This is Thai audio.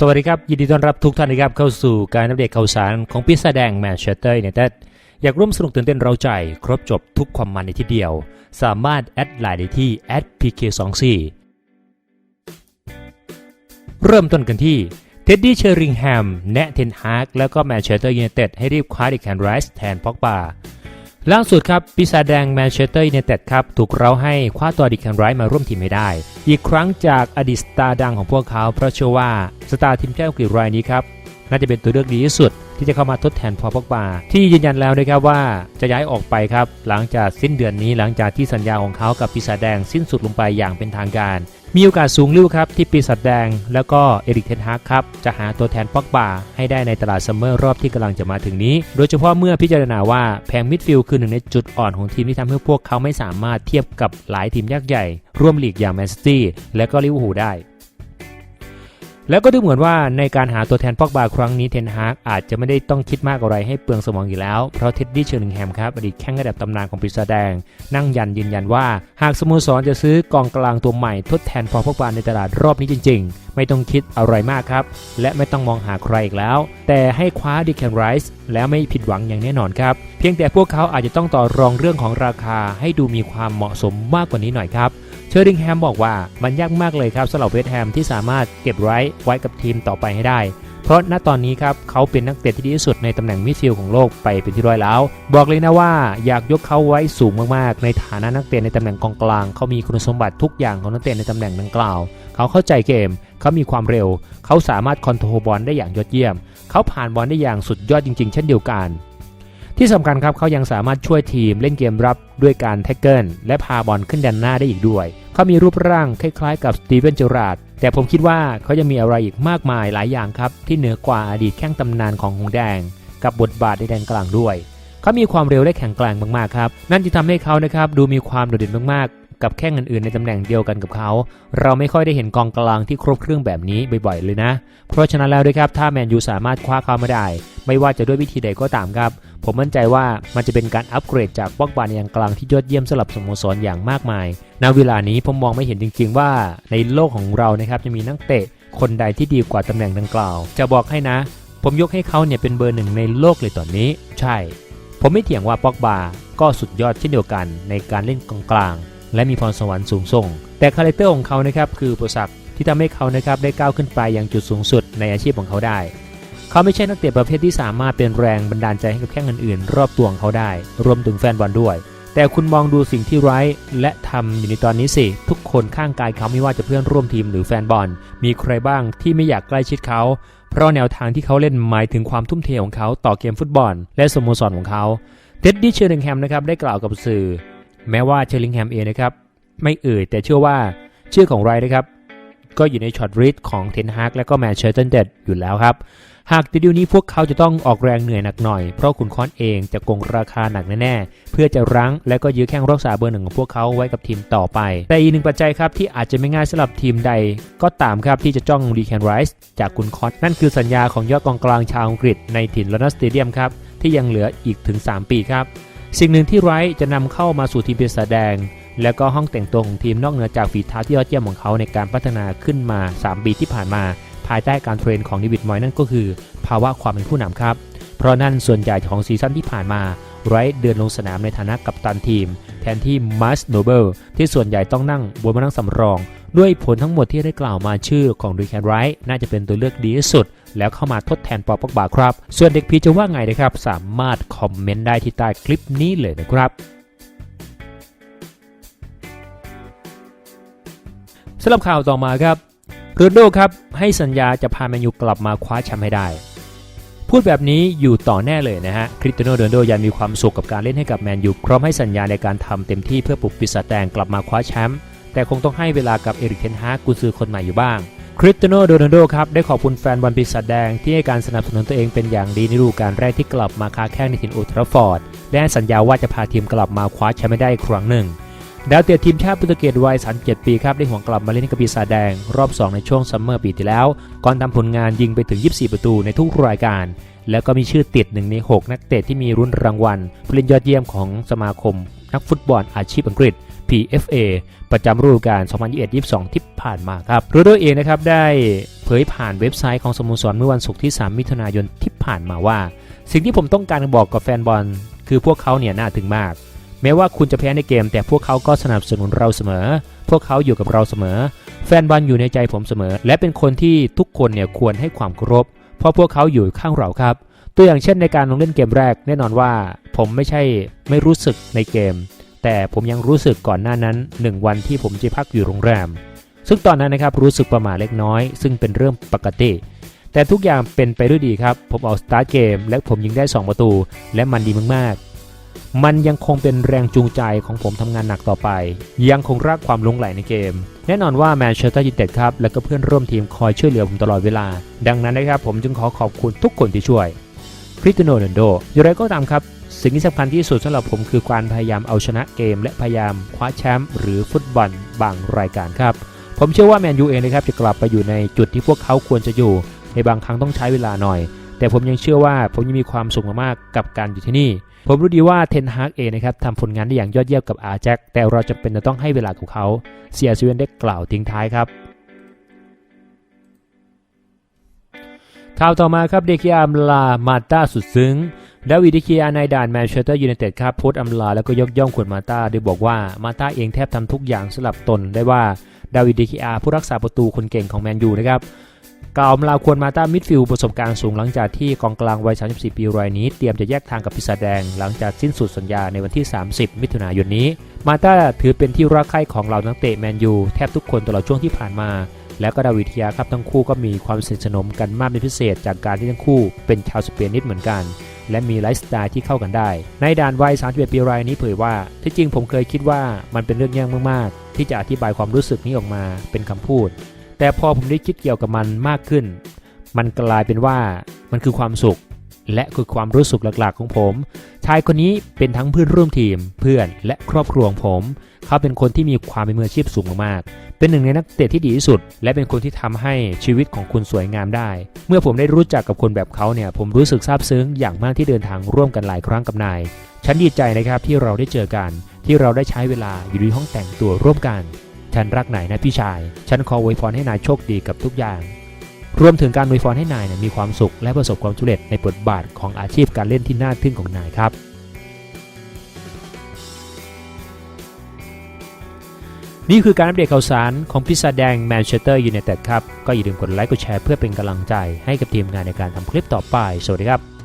สวัสดีครับ ยินดีต้อนรับทุกท่านนะครับเข้าสู่การอัปเดตข่าวสารของปีศาแดงแมนเชสเตอร์ยูไนเต็ดอยากร่วมสนุกตื่นเต้นเราใจ ครบจบทุกความมันในที่เดียว สามารถแอดไลน์ได้ที่ @pk24 เริ่มต้นกันที่เท็ดดี้เชอริงแฮมแนะเทนฮากแล้วก็แมนเชสเตอร์ยูไนเต็ดให้รีบคว้าดิแคนไรส์แทนพ็อกบา ล่าสุดครับปีศาจแดงแมนเชสเตอร์ยูไนเต็ดครับถูกเราให้คว้าตัวดิแคนไรส์มาร่วมทีมไม่ได้ อีกครั้งจากอดีตสตาร์ดังของพวกเขาเพราะเชื่อว่าสตาร์ทีมชาติอังกฤษรายนี้ครับน่าจะเป็นตัวเลือกดีที่สุด ที่จะเข้ามาทดแทนพอพอกบาที่ยืนยันแล้วนะครับว่าจะย้ายออกไปครับหลังจากสิ้นเดือนนี้หลังจากที่สัญญาของเขากับปีศาจแดงสิ้นสุดลงไปอย่างเป็นทางการ มีโอกาสสูงลิ้วครับที่ปีศาจแดง แล้วก็เอริกเทนฮากครับจะหาตัวแทนปอกบาให้ได้ในตลาดซัมเมอร์รอบที่กำลังจะมาถึงนี้ โดยเฉพาะเมื่อพิจารณาว่าแผงมิดฟิลด์คือหนึ่งในจุดอ่อนของทีมที่ทำให้พวกเขาไม่สามารถเทียบกับหลายทีมยักษ์ใหญ่ ร่วมลีกอย่างแมนซิตี้และก็ลิเวอร์พูลได้ แล้วก็ดูเหมือนว่าในการหาตัวแทนปอกบาครั้งนี้เทนฮากอาจจะไม่ได้ต้องคิดมากอะไรให้เปลืองสมองอยู่แล้ว เพราะเท็ดดี้เชอร์ลิงแฮมครับอดีตแข้งระดับตำนานของปีศาจแดง นั่งยันยืนยันว่า หากสโมสรจะซื้อกองกลางตัวใหม่ทดแทนพอพอกบาในตลาดรอบนี้จริง ๆ ไม่ต้องคิดอะไรมากครับ และไม่ต้องมองหาใครอีกแล้ว แต่ให้คว้าดิแคนไรส์แล้วไม่ผิดหวังอย่างแน่นอนครับ เพียงแต่พวกเขาอาจจะต้องต่อรองเรื่องของราคาให้ดูมีความเหมาะสมมากกว่านี้หน่อยครับเชอร์ริงแฮมบอกว่ามันยากมากเลยครับสำหรับเวสต์แฮมที่สามารถเก็บไรส์ไว้กับทีมต่อไปให้ได้ เพราะณตอนนี้ครับเขาเป็นนักเตะที่ดีที่สุดในตำแหน่งมิดฟิลด์ของโลกไปเป็นที่ร้อยแล้ว บอกเลยนะว่าอยากยกเขาไว้สูงมากๆ ในฐานะนักเตะในตำแหน่งกองกลาง เขามีคุณสมบัติทุกอย่างของนักเตะในตำแหน่งดังกล่าว เขาเข้าใจเกม เขามีความเร็ว เขาสามารถคอนโทรลบอลได้อย่างยอดเยี่ยม เขาผ่านบอลได้อย่างสุดยอดจริง ๆ เช่นเดียวกันที่สำคัญครับเขายังสามารถช่วยทีมเล่นเกมรับด้วยการแท็กเกิลและพาบอลขึ้นดันหน้าได้อีกด้วย เขามีรูปร่างคล้ายๆ กับสตีเวนเจอราร์ด แต่ผมคิดว่าเขายังมีอะไรอีกมากมายหลายอย่างครับ ที่เหนือกว่าอดีตแข้งตำนานของหงแดง กับบทบาทในแดนกลางด้วย เขามีความเร็วและแข็งแกร่งมากๆครับ นั่นจึงทำให้เขานะครับดูมีความโดดเด่นมากๆ กับแข้งอื่นๆในตำแหน่งเดียวกันกับเขา เราไม่ค่อยได้เห็นกองกลางที่ครบเครื่องแบบนี้บ่อยๆเลยนะ เพราะฉะนั้นแล้วด้วยครับถ้าแมนยูสามารถคว้าเขามาได้ ไม่ว่าจะด้วยวิธีใดก็ตามครับ ผมมั่นใจว่ามันจะเป็นการอัปเกรดจากปอกบาในยังกลางที่ยอดเยี่ยมสำหรับสโมสรอย่างมากมายณเวลานี้ผมมองไม่เห็นจริง ๆ ว่าในโลกของเรานะครับจะมีนักเตะคนใดที่ดีกว่าตำแหน่งดังกล่าว จะบอกให้นะ ผมยกให้เขาเนี่ยเป็นเบอร์หนึ่งในโลกเลยตอนนี้ ใช่ ผมไม่เถียงว่าปอกบาก็สุดยอดเช่นเดียวกันในการเล่นกองกลาง และมีพรสวรรค์สูงส่ง แต่คาแรคเตอร์ของเขานะครับคืออุปสรรคที่ทำให้เขานะครับได้ก้าวขึ้นไปยังจุดสูงสุดในอาชีพของเขาได้ เขาไม่ใช่นักเตะประเภทที่สามารถเป็นแรงบันดาลใจให้กับแข้งอื่นๆ รอบตัวของเขาได้ รวมถึงแฟนบอลด้วย แต่คุณมองดูสิ่งที่ไร้และทำอยู่ในตอนนี้สิ ทุกคนข้างกายเขาไม่ว่าจะเพื่อนร่วมทีมหรือแฟนบอล มีใครบ้างที่ไม่อยากใกล้ชิดเขาเพราะแนวทางที่เขาเล่นหมายถึงความทุ่มเทของเขาต่อเกมฟุตบอล และสโมสรของเขา เท็ดดี้เชอร์ลิงแฮมนะครับได้กล่าวกับสื่อ แม้ว่าเชลิงแฮมเองนะครับไม่เอ่ยแต่เชื่อว่าชื่อของไรนะครับ ก็อยู่ในช็อตริดของเทนฮากและก็แมนเชสเตอร์เดดอยู่แล้วครับ หากในดีลนี้พวกเขาจะต้องออกแรงเหนื่อยหนักหน่อย เพราะคุณคอนเองจะโกงราคาหนักแน่ๆ เพื่อจะรั้งและก็ยื้อแข้งรักษาเบอร์หนึ่งของพวกเขาไว้กับทีมต่อไป แต่อีกหนึ่งปัจจัยครับที่อาจจะไม่ง่ายสำหรับทีมใด ก็ตามครับที่จะจ้องดีแคนไรส์จากคุณคอนนั่นคือสัญญาของยอดกองกลางชาวอังกฤษในถิ่นลอนดอนสเตเดียมครับที่ยังเหลืออีกถึง 3 ปีครับ สิ่งหนึ่งที่ไรท์จะนำเข้ามาสู่ทีมเป็นสแดง แล้วก็ห้องแต่งตัวของทีมนอกเหนือจากฝีเท้าที่ยอดเยี่ยมของเขาในการพัฒนาขึ้นมา 3 ปีที่ผ่านมา ภายใต้การเทรนของดิวิดมอยนั่นก็คือ ภาวะความเป็นผู้นำครับ เพราะนั่นส่วนใหญ่ของซีซั่นที่ผ่านมาไรท์เดินลงสนามในฐานะกัปตันทีม แทนที่มัสโนเบิลที่ส่วนใหญ่ต้องนั่งบนมานั่งสำรอง ด้วยผลทั้งหมดที่ได้กล่าวมาชื่อของดูแคนไรท์น่าจะเป็นตัวเลือกดีที่สุด แล้วเข้ามาทดแทนปอปอกบาครับ ส่วนเด็กพีจะว่าไงนะครับ สามารถคอมเมนต์ได้ที่ใต้คลิปนี้เลยนะครับสำหรับข่าวต่อมาครับโรนโดครับ ให้สัญญาจะพาแมนยูกลับมาคว้าแชมป์ให้ได้ พูดแบบนี้อยู่ต่อแน่เลยนะฮะคริสเตียโนโรนโดยังมีความสุขกับการเล่นให้กับแมนยูพร้อมให้สัญญาในการทำเต็มที่เพื่อปลุกปีศาจแดงกลับมาคว้าแชมป์ แต่คงต้องให้เวลากับเอริกเทนฮากกุซือคนใหม่อยู่บ้างคริสเตียโนโรนัลโดครับได้ขอบคุณแฟนบอลปีศาจแดงที่ให้การสนับสนุนตัวเองเป็นอย่างดีในฤดูกาลแรกที่กลับมาค้าแข้งในถิ่นโอลทราฟอร์ดและให้สัญญาว่าจะพาทีมกลับมาคว้าแชมป์ได้อีกครั้งหนึ่งดาวเตะทีมชาติโปรตุเกสวัย 37 ปีครับได้หวนกลับมาเล่นกับปีศาจแดง รอบ 2 ในช่วงซัมเมอร์ปีที่แล้ว ก่อนทำผลงานยิงไปถึง 24 ประตูในทุกรายการ แล้วก็มีชื่อติดหนึ่งใน 6 นักเตะที่มีรุ่นรางวัลผู้เล่นยอดเยี่ยมของสมาคม นักฟุตบอลอาชีพอังกฤษ PFA ประจำฤดูกาล 2021-22 ที่ผ่านมาครับโรโดเองนะครับได้เผยผ่านเว็บไซต์ของสโมสรเมื่อวันศุกร์ที่ 3 มิถุนายนที่ผ่านมาว่า สิ่งที่ผมต้องการบอกกับแฟนบอล คือพวกเขาเนี่ยน่าถึงมาก แม้ว่าคุณจะแพ้ในเกม แต่พวกเขาก็สนับสนุนเราเสมอ พวกเขาอยู่กับเราเสมอ แฟนบอลอยู่ในใจผมเสมอ และเป็นคนที่ทุกคนเนี่ยควรให้ความเคารพเพราะพวกเขาอยู่ข้างเราครับตัวอย่างเช่นในการลงเล่นเกมแรกแน่นอนว่า ผมไม่ใช่ไม่รู้สึกในเกม แต่ผมยังรู้สึกก่อนหน้านั้น 1 วันที่ผมจะพักอยู่โรงแรม ซึ่งตอนนั้นนะครับรู้สึกประหมาเล็กน้อย ซึ่งเป็นเรื่องปกติ แต่ทุกอย่างเป็นไปด้วยดีครับ ผมออกสตาร์ทเกม และผมยิงได้ 2 ประตู และมันดีมากๆ มันยังคงเป็นแรงจูงใจของผมทำงานหนักต่อไป ยังคงรักความลงไหลในเกม แน่นอนว่าแมนเชสเตอร์ยูไนเต็ดครับและก็เพื่อนร่วมทีมคอยช่วยเหลือผมตลอดเวลา ดังนั้นนะครับผมจึงขอขอบคุณทุกคนที่ช่วยคริสเตียโนโนโดอย่างไรก็ตามครับ สิ่งที่สำคัญที่สุดสำหรับผมคือการพยายามเอาชนะเกม และพยายามคว้าแชมป์หรือฟุตบอลบางรายการครับ ผมเชื่อว่าแมนยูเองนะครับจะกลับไปอยู่ในจุดที่พวกเขาควรจะอยู่ ในบางครั้งต้องใช้เวลาหน่อย แต่ผมยังเชื่อว่าผมยังมีความสุขมากๆกับการอยู่ที่นี่ ผมรู้ดีว่าเทนฮากเองนะครับทำผลงานได้อย่างยอดเยี่ยมกับอาแจ็คแต่เราจำเป็นจะต้องให้เวลากับเขาเสียสเวนได้กล่าวทิ้งท้ายครับข่าวต่อมาครับเดคิอามลามาตาสุดซึ้ง ดาวิดเดคิอาในด่านแมนเชสเตอร์ยูไนเต็ดครับโพสต์อำลาแล้วก็ยกย่องคุณมาตาโดยบอกว่ามาตาเองแทบทำทุกอย่างสำหรับตนได้ว่าดาวิดเคิอาผู้รักษาประตูคนเก่งของแมนยูนะครับกล่าวอำลาควรมาตามิดฟิลด์ประสบการณ์สูงหลังจากที่กองกลางวัย 34 ปีรายนี้เตรียมจะแยกทางกับพิศาแดง หลังจากสิ้นสุดสัญญาในวันที่ 30 มิถุนายนนี้ มาตาถือเป็นที่รักใคร่ของเหล่านักเตะแมนยูแทบทุกคนตลอดช่วงที่ผ่านมา และก็ดาวิดเทียครับทั้งคู่ก็มีความสนิทสนมกันมากเป็นพิเศษจากการที่ทั้งคู่เป็นชาวสเปนนิดเหมือนกัน และมีไลฟ์สไตล์ที่เข้ากันได้ ในด่านวัย31ปีรายนี้เผยว่า ที่จริงผมเคยคิดว่ามันเป็นเรื่องยากมากๆ ที่จะอธิบายความรู้สึกนี้ออกมาเป็นคำพูด แต่พอผมได้คิดเกี่ยวกับมันมากขึ้น มันกลายเป็นว่ามันคือความสุข และคือความรู้สึกหลักๆของผม ชายคนนี้เป็นทั้งเพื่อนร่วมทีม เพื่อนและครอบครัวของผม เขาเป็นคนที่มีความเป็นมืออาชีพสูงมากๆ เป็นหนึ่งในนักเตะที่ดีที่สุด และเป็นคนที่ทำให้ชีวิตของคุณสวยงามได้ เมื่อผมได้รู้จักกับคนแบบเขาเนี่ย ผมรู้สึกซาบซึ้งอย่างมากที่เดินทางร่วมกันหลายครั้งกับนาย ฉันดีใจนะครับที่เราได้เจอกัน ที่เราได้ใช้เวลาอยู่ในห้องแต่งตัวร่วมกัน ฉันรักนายนะพี่ชาย ฉันขออวยพรให้นายโชคดีกับทุกอย่าง รวมถึงการอวยพรให้นายเนี่ยมีความสุขและประสบความสำเร็จในบทบาทของอาชีพการเล่นที่น่าทึ่งของนายครับ นี่คือการอัปเดตข่าวสารของพิซซ่าแดงแมนเชสเตอร์ยูไนเต็ดครับ ก็อย่าลืมกดไลค์กดแชร์เพื่อเป็นกำลังใจให้กับทีมงานในการทำคลิปต่อไป สวัสดีครับ